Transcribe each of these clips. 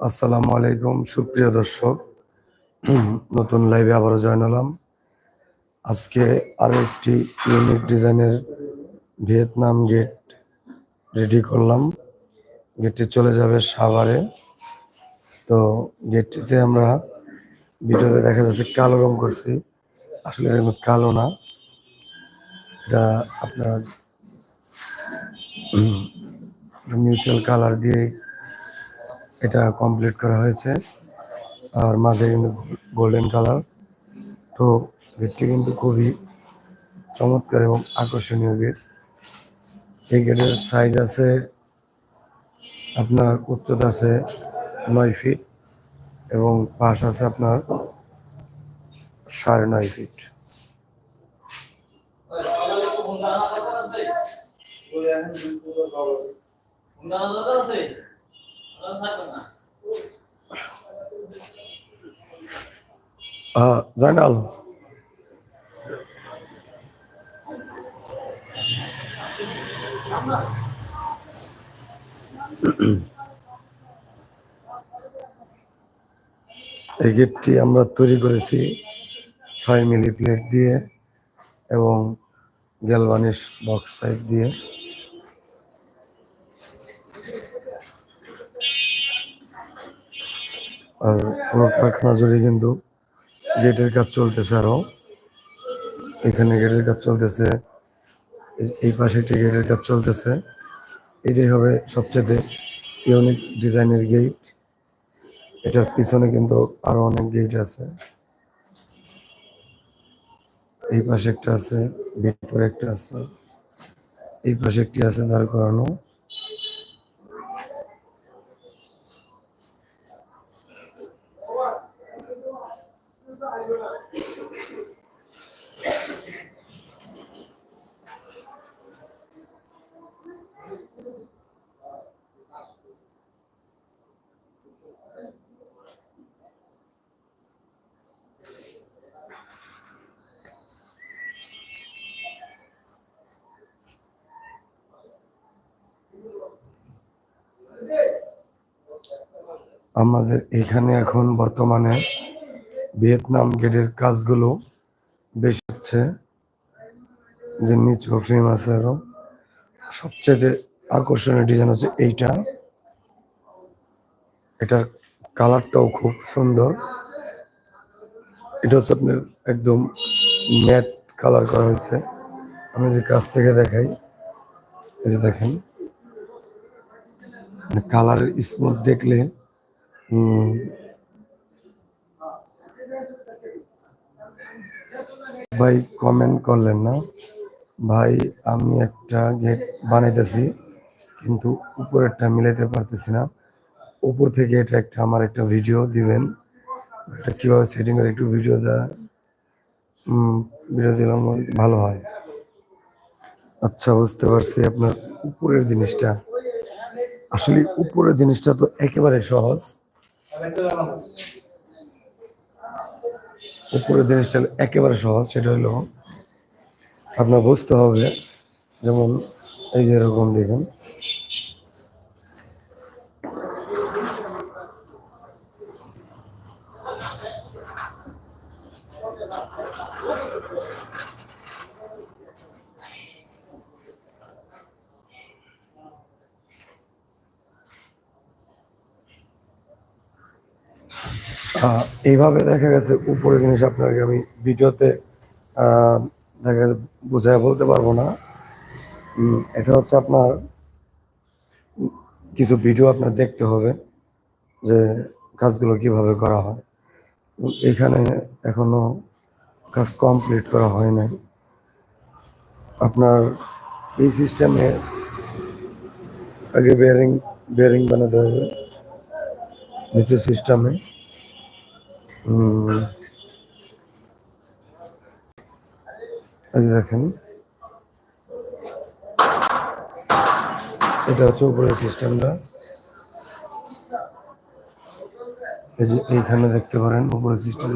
আসসালামু আলাইকুম, সুপ্রিয় দর্শক। নতুন লাইভে আবারও জয়েন হলাম। আজকে আরও একটি ইউনিক ডিজাইনের ভিয়েতনাম গেট রেডি করলাম। গেটটি চলে যাবে সাভারে। তো গেটটিতে আমরা ভিডিওতে দেখা যাচ্ছে কালো রং করছি। আসলে এটা কালো না। এটা আপনার মিউচুয়াল কালার দিয়ে এটা কমপ্লিট করা হয়েছে। আর মাঝে কিন্তু গোল্ডেন কালার তো গেটটি কিন্তু খুবই চমৎকার এবং আকর্ষণীয় গেট এই গেটের সাইজ আছে আপনার উচ্চতা আছে নয় ফিট এবং পাশ আছে আপনার সাড়ে নয় ফিট আহ, জাইনাল এই গেটটি আমরা তৈরি করেছি ছয় মিলি প্লেট দিয়ে এবং গ্যালভানিশ বক্স পাইপ দিয়ে। আর পুরো কারখানা জুড়ে কিন্তু গেটের কাজ চলতেছে আরও। এখানে গেটের কাজ চলতেছে, এই- এই পাশে একটি গেটের কাজ চলতেছে। এটাই হবে সবচেয়ে ইউনিক ডিজাইনের গেট এটার পিছনে কিন্তু আরও অনেক গেট আছে। এই পাশে একটা আছে, ভিতরে একটা আছে। এই পাশে একটি আছে দাঁড় করানো। আমাদের এখানে এখন বর্তমানে ভিয়েতনাম গেটের কাজগুলো বেশ হচ্ছে। যে নিচু ফ্রেম আছে আরও সবচেয়ে আকর্ষণীয় ডিজাইন হচ্ছে এইটা। এটার কালারটাও খুব সুন্দর। এটা হচ্ছে আপনার একদম ম্যাট কালার করা হয়েছে। আমি যে কাছ থেকে দেখাই, এই যে দেখেন। কালারের স্মুথ দেখলে ভাই কমেন্ট করলেন না। ভাই, আমি একটা গেট বানাইতেছি, কিন্তু উপরেরটা মিলাইতে পারতেছি না। উপর থেকে এটা একটা, আমার একটা ভিডিও দিবেন। এটা কীভাবে সেটিং করে একটু ভিডিও দেওয়া ভিডিও দিলাম ভালো হয়। আচ্ছা বুঝতে পারছি আপনার উপরের জিনিসটা। আসলে উপরের জিনিসটা তো একেবারে সহজ। উপরের জিনিসটা একেবারে সহজ সেটা হলো আপনার বুঝতে হবে যেমন এই যে এরকম দেখুন। এইভাবে দেখা গেছে উপরে জিনিস আপনাকে আমি ভিডিওতে দেখা গেছে বোঝায় বলতে পারব না। এটা হচ্ছে আপনার কিছু ভিডিও আপনার দেখতে হবে যে কাজগুলো কীভাবে করা হয়। এখানে এখনও কাজ কমপ্লিট করা হয় নাই। আপনার এই সিস্টেমে আগে বেয়ারিং বেয়ারিং বানাতে হবে, নিচের সিস্টেমে। দেখেন। এটা হচ্ছে উপরের সিস্টেমটা। এই যে এইখানে দেখতে পারেন উপরের সিস্টেম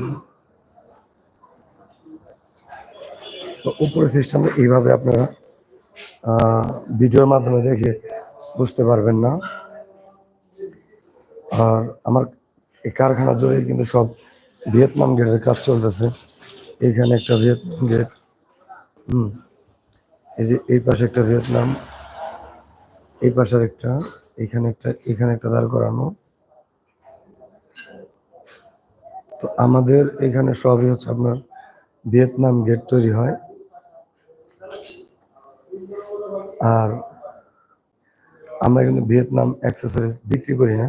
উপরের সিস্টেমটা এইভাবে আপনারা ভিডিওর মাধ্যমে দেখে বুঝতে পারবেন না। আর আমার এই কারখানা জুড়ে কিন্তু সব ভিয়েতনাম গেটের কাজ চলতেছে। এইখানে একটা ভিয়েতনাম গেট। হুম। এই যে এই পাশে একটা ভিয়েতনাম। এই পাশের একটা, এখানে একটা এখানে একটা দাঁড় করানো। তো আমাদের এখানে সবই হচ্ছে আপনার ভিয়েতনাম গেট তৈরি হয়। আর আমরা কিন্তু ভিয়েতনাম অ্যাক্সেসরিজ বিক্রি করি না।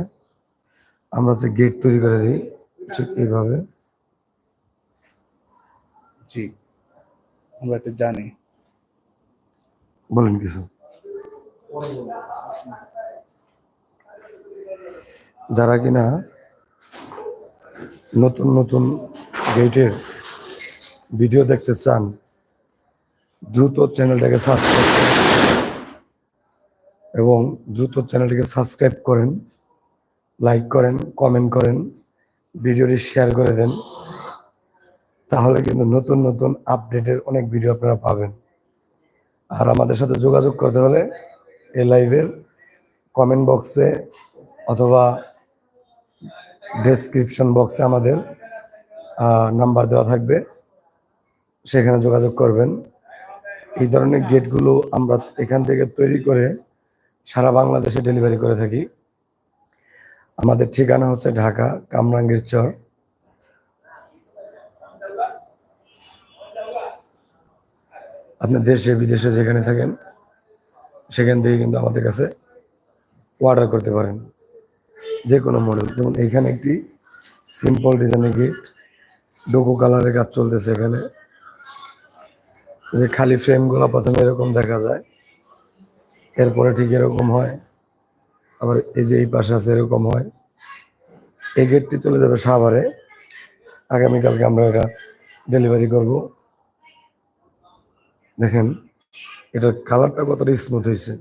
আমরা হচ্ছে গেট তৈরি করে দিই। ঠিক এইভাবে। জি আমরা এটা জানি। বলেন কিছু। যারা কিনা নতুন নতুন গেটের ভিডিও দেখতে চান দ্রুত চ্যানেলটাকে সাবস্ক্রাইব করেন এবং দ্রুত চ্যানেলটিকে সাবস্ক্রাইব করেন লাইক করেন কমেন্ট করেন। ভিডিওটি শেয়ার করে দেন, তাহলে কিন্তু নতুন নতুন আপডেটের অনেক ভিডিও আপনারা পাবেন। আর আমাদের সাথে যোগাযোগ করতে হলে এ লাইভের কমেন্ট বক্সে অথবা ডেসক্রিপশন বক্সে আমাদের নাম্বার দেওয়া থাকবে, সেখানে যোগাযোগ করবেন। এই ধরনের গেটগুলো আমরা এখান থেকে তৈরি করে সারা বাংলাদেশে ডেলিভারি করে থাকি। আমাদের ঠিকানা হচ্ছে ঢাকা কামরাঙ্গীর চর। আপনি দেশে, বিদেশে যেখানে থাকেন, সেখান থেকে কিন্তু আমাদের কাছে অর্ডার করতে পারেন। যে কোনো মডেল যেমন এখানে একটি সিম্পল ডিজাইনের গেট ডোকো কালারের কাজ চলতেছে এখানে। যে খালি ফ্রেমগুলো প্রথমে এরকম দেখা যায়। এরপরে ঠিক এরকম হয়। আবার এই যে এই পাশে আছে এরকম হয়। এই গেটটি চলে যাবে সাভারে। আগামীকালকে আমরা এটা ডেলিভারি করব। দেখেন, এটার কালারটা কতটা স্মুথ হয়েছে।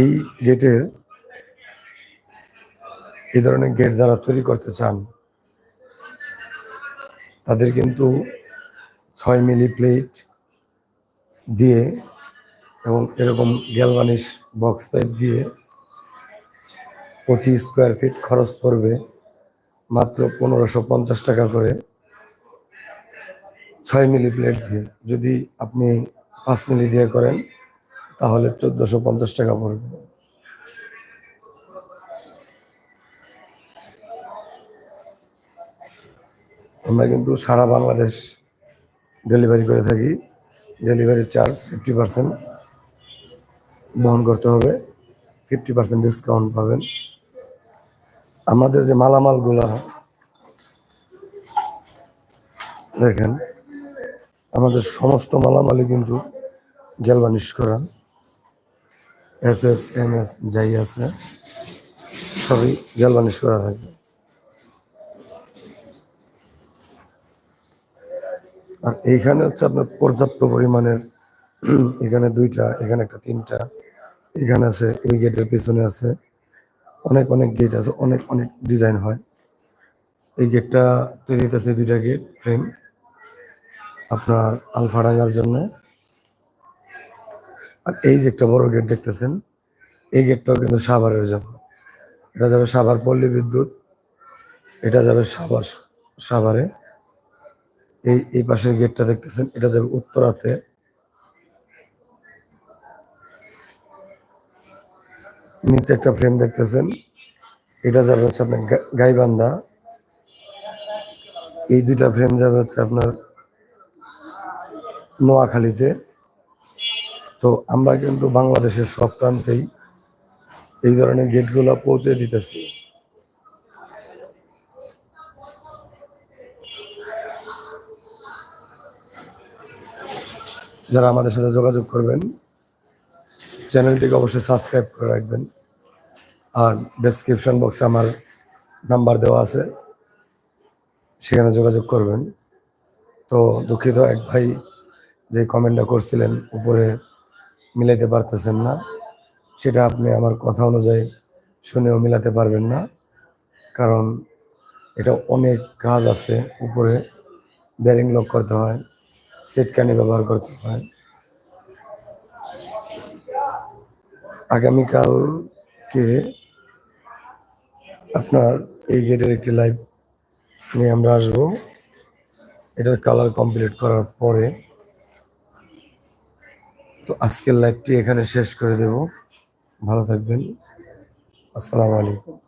এই গেটের, এই ধরনের গেট যারা তৈরি করতে চান, তাদের কিন্তু ছয় মিলি প্লেট দিয়ে এবং এরকম গ্যালভানিশ বক্স পাইপ দিয়ে প্রতি স্কোয়ার ফিট খরচ পড়বে মাত্র পনেরোশো পঞ্চাশ টাকা করে ছয় মিলি প্লেট দিয়ে। যদি আপনি পাঁচ মিলি দিয়ে করেন, তাহলে চোদ্দোশো পঞ্চাশ টাকা পড়বে। আমরা কিন্তু সারা বাংলাদেশ ডেলিভারি করে থাকি। ডেলিভারি চার্জ ফিফটি পার্সেন্ট বহন করতে হবে। ফিফটি পার্সেন্ট ডিসকাউন্ট পাবেন। আমাদের যে মালামালগুলা, দেখেন, আমাদের সমস্ত মালামালই কিন্তু গ্যালভানিশ করা। এস এস এম এস যাই আছে, সবই গ্যালভানিশ করা থাকে। আর এইখানে হচ্ছে আপনার পর্যাপ্ত পরিমাণের, এখানে দুইটা, এখানে একটা তিনটা, এখানে আছে, এই গেটের পিছনে আছে, অনেক অনেক গেট আছে, অনেক অনেক ডিজাইন হয়। এই গেটটা তৈরি হতেছে দুইটা গেট ফ্রেম আপনার আলফা জন্য। আর এই যে একটা বড় গেট দেখতেছেন, এই গেটটাও কিন্তু সাভারের জন্য। এটা যাবে সাভার পল্লী বিদ্যুৎ, এটা যাবে সাভার, সাভারে। এই এই পাশের গেটটা দেখতেছেন, এটা যাবে উত্তরাতে। নিচে একটা ফ্রেম দেখতেছেন, এটা যাবে হচ্ছে আপনার গাইবান্ধা। এই দুইটা ফ্রেম যাবে হচ্ছে আপনার নোয়াখালীতে। তো আমরা কিন্তু বাংলাদেশের সব প্রান্তেই এই ধরনের গেটগুলো পৌঁছে দিতেছি। যারা আমাদের সাথে যোগাযোগ করবেন, চ্যানেলটিকে অবশ্যই সাবস্ক্রাইব করে রাখবেন। আর ডেসক্রিপশন বক্সে আমার নাম্বার দেওয়া আছে, সেখানে যোগাযোগ করবেন। তো দুঃখিত, এক ভাই যে কমেন্টটা করছিলেন, উপরে মিলাইতে পারতেছেন না। সেটা আপনি আমার কথা অনুযায়ী শুনেও মিলাতে পারবেন না, কারণ এটা অনেক কাজ আছে। উপরে ব্যারিং লক করতে হয়। সেটকানি ব্যবহার করতে হয়। আগামীকালকে আপনার এই গেটের একটি লাইভ নিয়ে আমরা আসব। এটার কালার কমপ্লিট করার পরে তো আজকের লাইভটি এখানে শেষ করে দেব। ভালো থাকবেন। আসসালামু আলাইকুম।